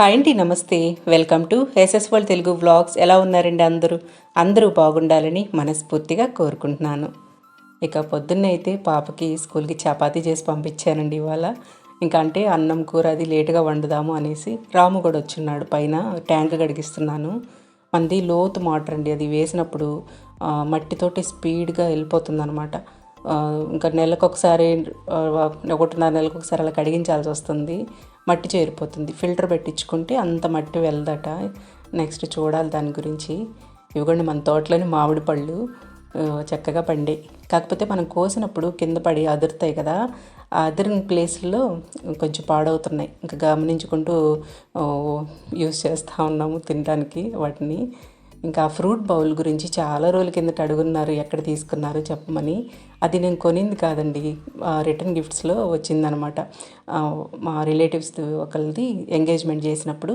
Hi అండి నమస్తే. Welcome to S S world Telugu vlogs. ఎలా ఉన్నారండి అందరూ? అందరూ బాగుండాలని మనస్ఫూర్తిగా కోరుకుంటున్నాను. ఇక పొద్దున్న అయితే పాపకి స్కూల్కి చపాతీ చేసి పంపించానండి ఇవాళ. ఇంకా అంటే అన్నం కూర అది లేటుగా వండుదాము అనేసి రాము కూడా వచ్చున్నాడు. పైన ట్యాంక్ గడిగిస్తున్నాను మంది లోతు మోటార్ అండి అది వేసినప్పుడు మట్టితోటి స్పీడ్గా వెళ్ళిపోతుంది అనమాట ఇంకా నెలకు ఒకసారి ఒకటిన్నర నెలకు ఒకసారి అలా కడిగించాల్సి వస్తుంది. మట్టి చేరిపోతుంది. ఫిల్టర్ పెట్టించుకుంటే అంత మట్టి వెళ్దట. నెక్స్ట్ చూడాలి దాని గురించి. ఇవ్వండి మన తోటలోని మామిడి పళ్ళు చక్కగా పండే. కాకపోతే మనం కోసినప్పుడు కింద పడి అదురుతాయి కదా ఆ అదిరిన ప్లేస్లో కొంచెం పాడవుతున్నాయి. ఇంకా గమనించుకుంటూ యూస్ చేస్తూ ఉన్నాము తినడానికి వాటిని. ఇంకా ఆ ఫ్రూట్ బౌల్ గురించి చాలా రోజుల కిందట అడుగున్నారు ఎక్కడ తీసుకున్నారు చెప్పమని. అది నేను కొనింది కాదండి. రిటర్న్ గిఫ్ట్స్లో వచ్చిందనమాట. మా రిలేటివ్స్ ఒకరిది ఎంగేజ్మెంట్ చేసినప్పుడు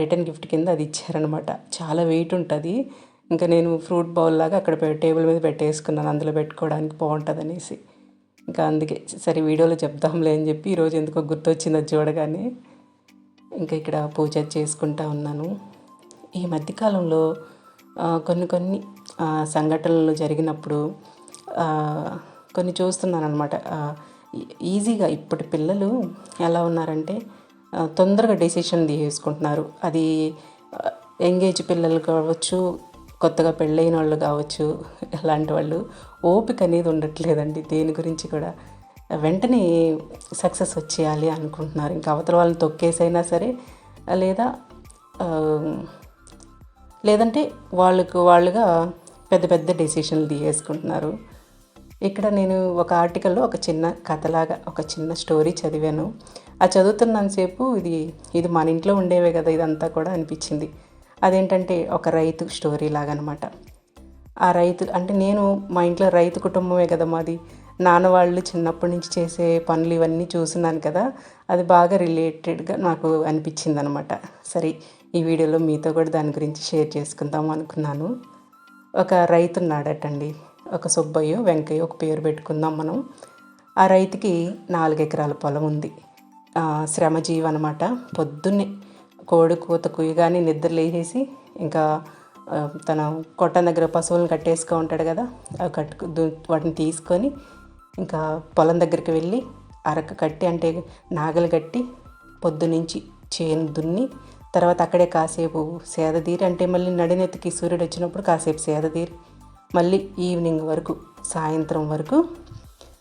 రిటర్న్ గిఫ్ట్ కింద అది ఇచ్చారనమాట. చాలా వెయిట్ ఉంటుంది. ఇంకా నేను ఫ్రూట్ బౌల్ లాగా అక్కడ టేబుల్ మీద పెట్టేసుకున్నాను అందులో పెట్టుకోవడానికి బాగుంటుంది అనేసి ఇంకా అందుకే సరే వీడియోలో చెప్దాంలే అని చెప్పి ఈరోజు ఎందుకో గుర్తొచ్చింది అది చూడగానే. ఇంకా ఇక్కడ పూజ చేసుకుంటా ఉన్నాను. ఈ మధ్యకాలంలో కొన్ని కొన్ని సంఘటనలు జరిగినప్పుడు కొన్ని చూస్తున్నాను అనమాట ఈజీగా ఇప్పటి పిల్లలు ఎలా ఉన్నారంటే తొందరగా డెసిషన్ తీసుకుంటున్నారు. అది ఎంగేజ్ పిల్లలు కావచ్చు కొత్తగా పెళ్ళైన వాళ్ళు కావచ్చు ఇలాంటి వాళ్ళు ఓపిక అనేది ఉండట్లేదండి. దేని గురించి కూడా వెంటనే సక్సెస్ వచ్చేయాలి అనుకుంటున్నారు. ఇంకా అవతల వాళ్ళని తొక్కేసైనా సరే లేదా లేదంటే వాళ్ళకు వాళ్ళుగా పెద్ద పెద్ద డెసిషన్లు తీసుకుంటున్నారు ఇక్కడ నేను ఒక ఆర్టికల్లో ఒక చిన్న కథలాగా ఒక చిన్న స్టోరీ చదివాను. ఆ చదువుతున్నంతసేపు ఇది ఇది మన ఇంట్లో ఉండేవే కదా ఇదంతా కూడా అనిపించింది. అదేంటంటే ఒక రైతు స్టోరీ లాగా అనమాట ఆ రైతు అంటే నేను మా ఇంట్లో రైతు కుటుంబమే కదా మాది. నాన్న వాళ్ళు చిన్నప్పటి నుంచి చేసే పనులు ఇవన్నీ చూస్తున్నాను కదా అది బాగా రిలేటెడ్గా నాకు అనిపించింది అనమాట సరే ఈ వీడియోలో మీతో కూడా దాని గురించి షేర్ చేసుకుందాం అనుకున్నాను. ఒక రైతు ఉన్నాడటండి. ఒక సుబ్బయ్య వెంకయ్య ఒక పేరు పెట్టుకుందాం మనం. ఆ రైతుకి నాలుగు ఎకరాల పొలం ఉంది. శ్రమజీవి అనమాట పొద్దున్నే కోడి కూత కుయ్యగానే నిద్ర లేచేసి ఇంకా తన కొట్టం దగ్గర పశువులను కట్టేసుకో ఉంటాడు కదా అవి కట్టుకు వాటిని తీసుకొని ఇంకా పొలం దగ్గరికి వెళ్ళి అరక కట్టి అంటే నాగలు కట్టి పొద్దునుంచి చేను దున్ని తర్వాత అక్కడే కాసేపు సేదతీరి అంటే మళ్ళీ నడినెత్తికి సూర్యుడు వచ్చినప్పుడు కాసేపు సేదతీరి. మళ్ళీ ఈవినింగ్ వరకు సాయంత్రం వరకు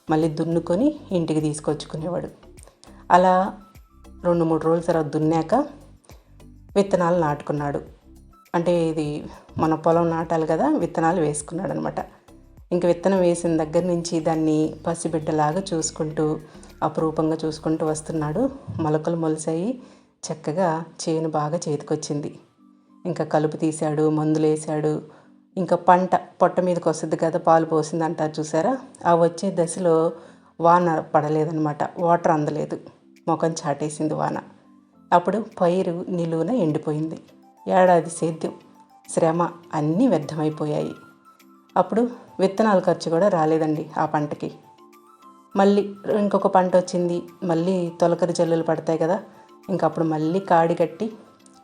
మళ్ళీ దున్నుకొని ఇంటికి తీసుకొచ్చుకునేవాడు. అలా రెండు మూడు రోజుల తర్వాత దున్నాక విత్తనాలు నాటుకున్నాడు. అంటే ఇది మన పొలం నాటాలి కదా విత్తనాలు వేసుకున్నాడు అనమాట ఇంక విత్తనం వేసిన దగ్గర నుంచి దాన్ని పసిబిడ్డలాగా చూసుకుంటూ అపురూపంగా చూసుకుంటూ వస్తున్నాడు. మొలకలు మొలిసాయి. చక్కగా చేను బాగా చేతికొచ్చింది. ఇంకా కలుపు తీశాడు మందులు వేసాడు ఇంకా పంట పొట్ట మీదకి వస్తుంది కదా పాలు పోసింది అంటారు చూసారా? ఆ వచ్చే దశలో వాన పడలేదనమాట వాటర్ అందలేదు. ముఖం చాటేసింది వాన. అప్పుడు పైరు నిలువున ఎండిపోయింది. ఏడాది సేద్యం శ్రమ అన్నీ వ్యర్థమైపోయాయి. అప్పుడు విత్తనాల ఖర్చు కూడా రాలేదండి ఆ పంటకి. మళ్ళీ ఇంకొక పంట వచ్చింది. మళ్ళీ తొలకరి జల్లులు పడతాయి కదా ఇంకా అప్పుడు మళ్ళీ కాడి కట్టి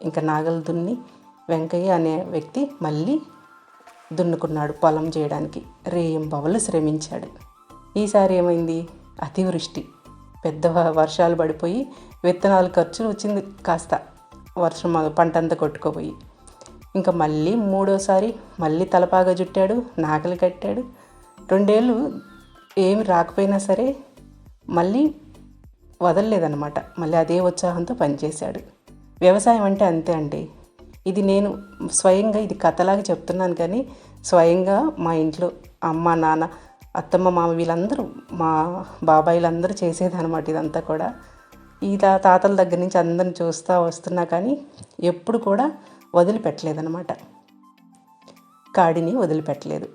ఇంకా నాగలు దున్ని వెంకయ్య అనే వ్యక్తి మళ్ళీ దున్నుకున్నాడు పొలం చేయడానికి. రేయం శ్రమించాడు. ఈసారి ఏమైంది? అతివృష్టి. పెద్ద వర్షాలు పడిపోయి విత్తనాలు ఖర్చు వచ్చింది కాస్త. వర్షం పంట అంతా కొట్టుకుపోయి. ఇంకా మళ్ళీ మూడోసారి మళ్ళీ తలపాగా జుట్టాడు నాగలి కట్టాడు. రెండేళ్ళు ఏమి రాకపోయినా సరే మళ్ళీ వదలలేదన్నమాట. మళ్ళీ అదే ఉత్సాహంతో పనిచేశాడు. వ్యవసాయం అంటే అంతే అండి. ఇది నేను స్వయంగా ఇది కథలాగా చెప్తున్నాను కానీ స్వయంగా మా ఇంట్లో అమ్మ నాన్న అత్తమ్మ మామ వీళ్ళందరూ మా బాబాయిలందరూ చేసేదన్నమాట ఇదంతా కూడా. ఈ తాతల దగ్గర నుంచి అందరిని చూస్తూ వస్తున్నా కానీ ఎప్పుడు కూడా వదిలిపెట్టలేదన్నమాట. కాడిని వదిలిపెట్టలేదు.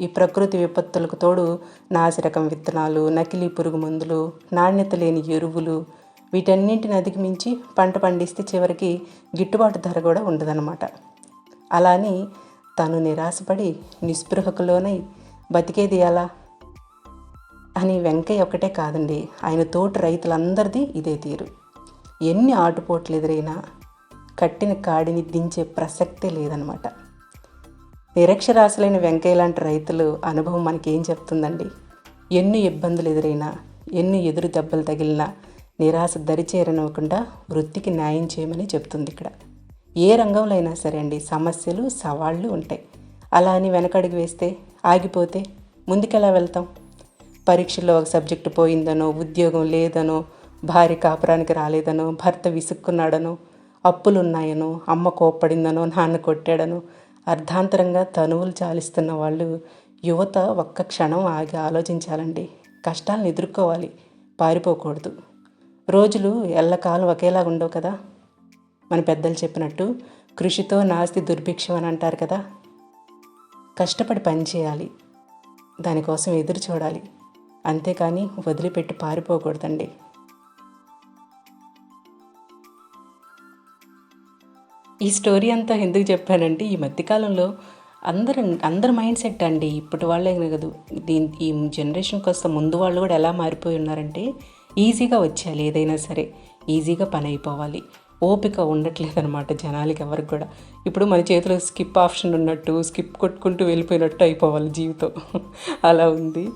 ఈ ప్రకృతి విపత్తులకు తోడు నాసిరకం విత్తనాలు నకిలీ పురుగు మందులు నాణ్యత లేని ఎరువులు వీటన్నింటిని అధిగమించి పంట పండిస్తే చివరికి గిట్టుబాటు ధర కూడా ఉండదన్నమాట. అలానే తను నిరాశపడి నిస్పృహకులోనై బతికేది ఎలా? అని వెంకయ్య ఒకటే కాదండి ఆయన తోటి రైతులందరిది ఇదే తీరు. ఎన్ని ఆటుపోట్లు ఎదురైనా కట్టిన కాడిని దించే ప్రసక్తే లేదనమాట నిరక్షరాశులైన వెంకయ్య లాంటి రైతులు అనుభవం మనకేం చెప్తుందండి? ఎన్ని ఇబ్బందులు ఎదురైనా ఎన్ని ఎదురు దెబ్బలు తగిలినా నిరాశ దరిచేరనివ్వకుండా వృత్తికి న్యాయం చేయమని చెప్తుంది ఇక్కడ. ఏ రంగంలో అయినా సరే అండి సమస్యలు సవాళ్ళు ఉంటాయి. అలా అని వెనకడుగు వేస్తే ఆగిపోతే ముందుకెలా వెళ్తాం? పరీక్షల్లో ఒక సబ్జెక్టు పోయిందనో ఉద్యోగం లేదనో భార్య కాపురానికి రాలేదనో భర్త విసుక్కున్నాడనో అప్పులున్నాయనో అమ్మ కోప్పడిందనో నాన్న కొట్టాడనో అర్ధాంతరంగా తనువులు చాలిస్తున్న వాళ్ళు యువత ఒక్క క్షణం ఆగి ఆలోచించాలండి. కష్టాలను ఎదుర్కోవాలి పారిపోకూడదు. రోజులు ఎల్లకాలం ఒకేలాగా ఉండవు కదా? మన పెద్దలు చెప్పినట్టు కృషితో నాస్తి దుర్భిక్షం అని అంటారు కదా? కష్టపడి పని చేయాలి దానికోసం ఎదురు చూడాలి. అంతేకాని వదిలిపెట్టి పారిపోకూడదండి. ఈ స్టోరీ అంతా ఎందుకు చెప్పానంటే ఈ మధ్యకాలంలో అందరు అందరి మైండ్ సెట్ అండి ఇప్పటి వాళ్ళే కాదు. దీని ఈ జనరేషన్ వస్తే ముందు వాళ్ళు కూడా ఎలా మారిపోయి ఉన్నారంటే ఈజీగా వచ్చేయాలి ఏదైనా సరే. ఈజీగా పని అయిపోవాలి. ఓపిక ఉండట్లేదు అనమాట జనాలకి ఎవరికి కూడా. ఇప్పుడు మన చేతిలో స్కిప్ ఆప్షన్ ఉన్నట్టు స్కిప్ కొట్టుకుంటూ వెళ్ళిపోయినట్టు అయిపోవాలి జీవితం. అలా ఉంది.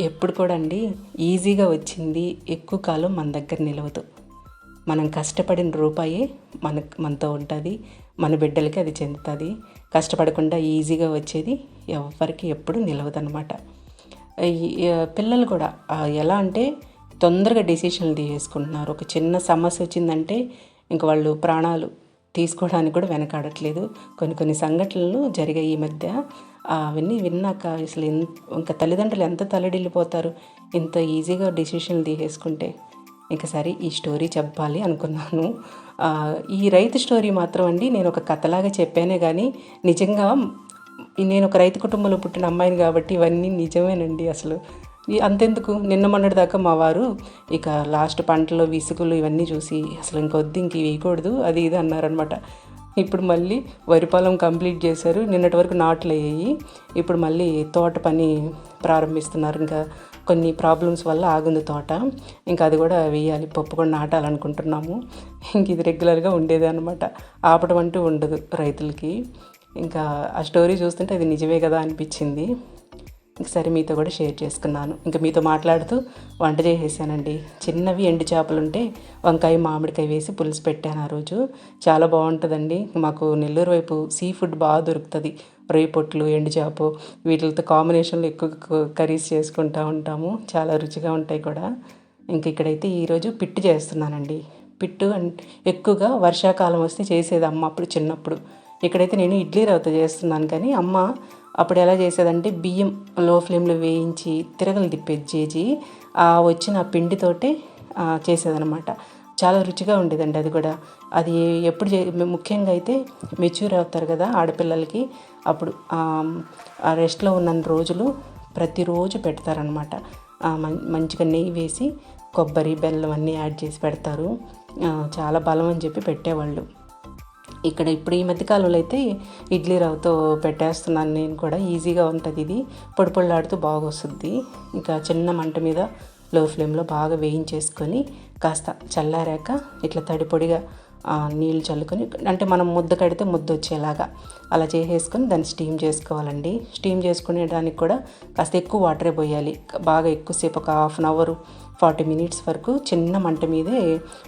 ఎప్పుడు కూడా అండి ఈజీగా వచ్చింది ఎక్కువ కాలం మన దగ్గర నిలవదు. మనం కష్టపడిన రూపాయే మన మనతో ఉంటుంది. మన బిడ్డలకి అది చెందుతుంది. కష్టపడకుండా ఈజీగా వచ్చేది ఎవరికి ఎప్పుడు నిలవదనమాట పిల్లలు కూడా ఎలా అంటే తొందరగా డెసిషన్లు తీసుకుంటున్నారు ఒక చిన్న సమస్య వచ్చిందంటే ఇంక వాళ్ళు ప్రాణాలు తీసుకోవడానికి కూడా వెనకాడట్లేదు. కొన్ని కొన్ని సంఘటనలు జరిగాయి ఈ మధ్య. అవన్నీ విన్నాక అసలు ఇంకా తల్లిదండ్రులు ఎంత తలడిల్లిపోతారు? ఇంత ఈజీగా డెసిషన్లు తీసేసుకుంటే. ఇంకా సరే ఈ స్టోరీ చెప్పాలి అనుకున్నాను. ఈ రైతు స్టోరీ మాత్రం అండి నేను ఒక కథలాగా చెప్పానే కానీ నిజంగా నేను ఒక రైతు కుటుంబంలో పుట్టిన అమ్మాయిని కాబట్టి ఇవన్నీ నిజమేనండి అసలు. అంతెందుకు? నిన్న మొన్నటి దాకా మా వారు ఇక లాస్ట్ పంటలో విసుగులు ఇవన్నీ చూసి అసలు ఇంకొద్ది ఇంక వేయకూడదు అది ఇది అన్నారనమాట ఇప్పుడు మళ్ళీ వరి పొలం కంప్లీట్ చేశారు నిన్నటి వరకు నాట్లు అయ్యాయి. ఇప్పుడు మళ్ళీ తోట పని ప్రారంభిస్తున్నారు ఇంకా. కొన్ని ప్రాబ్లమ్స్ వల్ల ఆగుంది తోట. ఇంకా అది కూడా వేయాలి పప్పు కూడా నాటాలనుకుంటున్నాము. ఇంక ఇది రెగ్యులర్గా ఉండేది అనమాట ఆపడం అంటూ ఉండదు రైతులకి. ఇంకా ఆ స్టోరీ చూస్తుంటే అది నిజమే కదా అనిపించింది. సరే మీతో కూడా షేర్ చేసుకున్నాను. ఇంకా మీతో మాట్లాడుతూ వంట చేసేసానండి. చిన్నవి ఎండు చేపలు ఉంటే వంకాయ మామిడికాయ వేసి పులుసు పెట్టాను ఆ రోజు. చాలా బాగుంటుందండి. మాకు నెల్లూరు వైపు సీ ఫుడ్ బాగా దొరుకుతుంది. రొయ్య పొట్లు ఎండు చేప వీటితో కాంబినేషన్లో ఎక్కువ కర్రీస్ చేసుకుంటూ ఉంటాము. చాలా రుచిగా ఉంటాయి కూడా. ఇంక ఇక్కడైతే ఈరోజు పిట్టు చేస్తున్నానండి. పిట్టు ఎక్కువగా వర్షాకాలం వస్తే చేసేది అమ్మ అప్పుడు చిన్నప్పుడు. ఇక్కడైతే నేను ఇడ్లీ రవ్వత చేస్తున్నాను కానీ అమ్మ అప్పుడు ఎలా చేసేదంటే బియ్యం లో ఫ్లేమ్లో వేయించి తిరగలు తిప్పేది చేసి ఆ వచ్చిన పిండితోటే చేసేదనమాట చాలా రుచిగా ఉండేదండి అది కూడా. అది ఎప్పుడు చే ముఖ్యంగా అయితే మెచ్యూర్ అవుతారు కదా ఆడపిల్లలకి. అప్పుడు ఆ రెస్ట్లో ఉన్నన్ని రోజులు ప్రతిరోజు పెడతారనమాట మంచిగా నెయ్యి వేసి కొబ్బరి బెల్లం అన్నీ యాడ్ చేసి పెడతారు. చాలా బలం అని చెప్పి పెట్టేవాళ్ళు. ఇక్కడ ఇప్పుడు ఈ మధ్యకాలంలో అయితే ఇడ్లీ రవ్వతో పెట్టేస్తున్నాను నేను కూడా. ఈజీగా ఉంటుంది ఇది. పొడి పొడిలాడుతూ బాగా వస్తుంది ఇంకా చిన్న మంట మీద లో ఫ్లేమ్లో బాగా వేయించేసుకొని కాస్త చల్లారాక ఇట్లా తడిపొడిగా నీళ్ళు చల్లుకొని అంటే మనం ముద్ద కడితే ముద్ద వచ్చేలాగా అలా చేసేసుకొని దాన్ని స్టీమ్ చేసుకోవాలండి. స్టీమ్ చేసుకునేదానికి కూడా కాస్త ఎక్కువ వాటరే పోయాలి. బాగా ఎక్కువసేపు ఒక half an hour forty minutes వరకు చిన్న మంట మీదే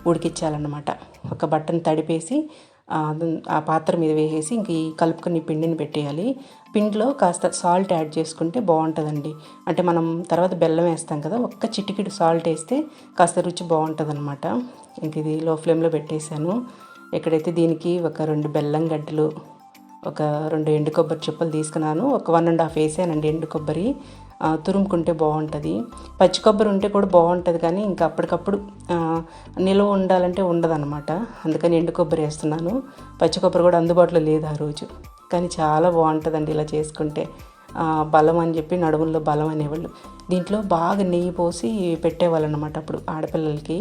ఉడికించాలన్నమాట. ఒక బట్టను తడిపేసి ఆ పాత్ర మీద వేసేసి ఇంక ఈ కలుపుకొని పిండిని పెట్టేయాలి. పిండిలో కాస్త సాల్ట్ యాడ్ చేసుకుంటే బాగుంటుందండి. అంటే మనం తర్వాత బెల్లం వేస్తాం కదా ఒక్క చిటికిడి సాల్ట్ వేస్తే కాస్త రుచి బాగుంటుంది అనమాట ఇంక ఇది లో ఫ్లేమ్లో పెట్టేశాను. ఎక్కడైతే దీనికి ఒక రెండు బెల్లం గడ్డలు ఒక రెండు ఎండు కొబ్బరి చెప్పులు తీసుకున్నాను ఒక వన్ అండ్ హాఫ్ వేసానండి ఎండు కొబ్బరి. తురుముకుంటే బాగుంటుంది. పచ్చి కొబ్బరి ఉంటే కూడా బాగుంటుంది కానీ ఇంకా అప్పటికప్పుడు నిల్వ ఉండాలంటే ఉండదన్నమాట. అందుకని ఎండు కొబ్బరి వేస్తున్నాను. పచ్చి కొబ్బరి కూడా అందుబాటులో లేదు ఆ రోజు. కానీ చాలా బాగుంటుందండి ఇలా చేసుకుంటే. బలం అని చెప్పి నడుముల్లో బలం అనేవాళ్ళు. దీంట్లో బాగా నెయ్యి పోసి పెట్టేవాళ్ళు అనమాట అప్పుడు ఆడపిల్లలకి.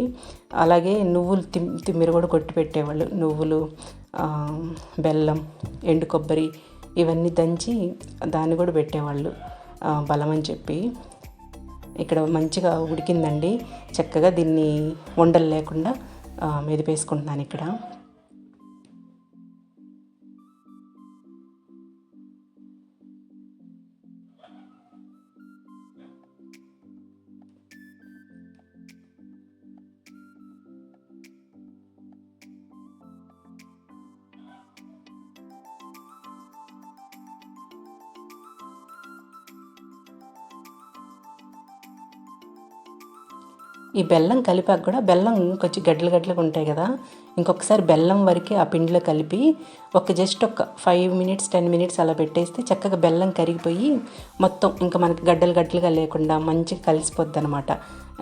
అలాగే నువ్వులు తిమ్ తిమ్మిరి కూడా కొట్టి పెట్టేవాళ్ళు. నువ్వులు బెల్లం ఎండు కొబ్బరి ఇవన్నీ దంచి దాన్ని కూడా పెట్టేవాళ్ళు. బలం అని చెప్పి ఇక్కడ మంచిగా ఉడికిందండి. చక్కగా దీన్ని ఉండలు లేకుండా మెదిపేసుకుంటున్నాను ఇక్కడ. ఈ బెల్లం కలిపాక కూడా బెల్లం కొంచెం గడ్డలు గడ్డలుగా ఉంటాయి కదా ఇంకొకసారి బెల్లం వరకే ఆ పిండిలో కలిపి ఒక జస్ట్ ఒక ఫైవ్ మినిట్స్ టెన్ మినిట్స్ అలా పెట్టేస్తే చక్కగా బెల్లం కరిగిపోయి మొత్తం ఇంకా మనకి గడ్డలు గడ్డలుగా లేకుండా మంచిగా కలిసిపోద్ది అనమాట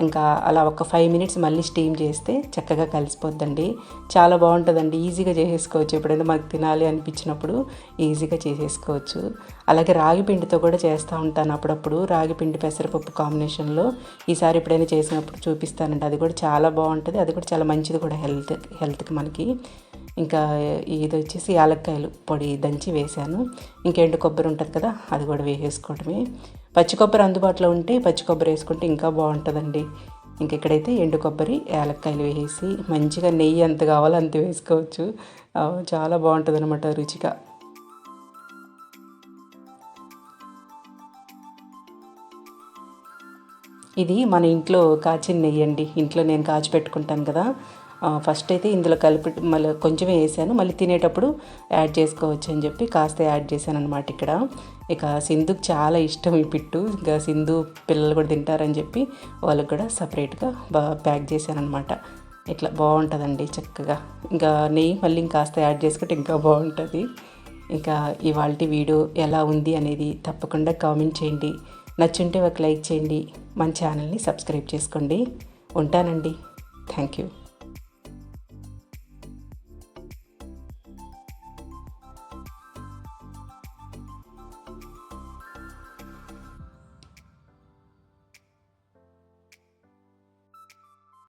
ఇంకా అలా ఒక ఫైవ్ మినిట్స్ మళ్ళీ స్టీమ్ చేస్తే చక్కగా కలిసిపోద్దండి. చాలా బాగుంటుందండి. ఈజీగా చేసేసుకోవచ్చు. ఎప్పుడైనా మనకు తినాలి అనిపించినప్పుడు ఈజీగా చేసేసుకోవచ్చు. అలాగే రాగి పిండితో కూడా చేస్తూ ఉంటాను అప్పుడప్పుడు. రాగి పిండి పెసరపప్పు కాంబినేషన్లో ఈసారి ఎప్పుడైనా చేసినప్పుడు చూపిస్తానండి. అది కూడా చాలా బాగుంటుంది. అది కూడా చాలా మంచిది కూడా హెల్త్ హెల్త్కి మనకి ఇంకా ఇది వచ్చేసి యాలక్కాయలు పొడి దంచి వేశాను. ఎండు కొబ్బరి ఉంటుంది కదా అది కూడా వేసేసుకోవడమే పచ్చి కొబ్బరి అందుబాటులో ఉంటే పచ్చి కొబ్బరి వేసుకుంటే ఇంకా బాగుంటుందండి. ఇంక ఇక్కడైతే ఎండు కొబ్బరి యాలక్కాయలు వేసి మంచిగా నెయ్యి ఎంత కావాలో అంత వేసుకోవచ్చు. చాలా బాగుంటుంది అనమాట రుచిగా. ఇది మన ఇంట్లో కాచిన నెయ్యి అండి. ఇంట్లో నేను కాచి పెట్టుకుంటాను కదా ఫస్ట్ అయితే ఇందులో కలిపి మళ్ళీ కొంచెమే వేసాను. మళ్ళీ తినేటప్పుడు యాడ్ చేసుకోవచ్చు అని చెప్పి కాస్త యాడ్ చేశాను అనమాట ఇక్కడ. ఇక సింధుకు చాలా ఇష్టం ఈ పిట్టు. ఇంకా సింధు పిల్లలు కూడా తింటారని చెప్పి వాళ్ళకి కూడా సపరేట్గా బాగా ప్యాక్ చేశాను అనమాట ఇట్లా బాగుంటుందండి చక్కగా. ఇంకా నెయ్యి మళ్ళీ ఇంకాస్త యాడ్ చేసుకుంటే ఇంకా బాగుంటుంది. ఇంకా ఇవాళ వీడియో ఎలా ఉంది అనేది తప్పకుండా కామెంట్ చేయండి. నచ్చుంటే ఒక లైక్ చేయండి. మన ఛానల్ని సబ్స్క్రైబ్ చేసుకోండి. ఉంటానండి. Thank you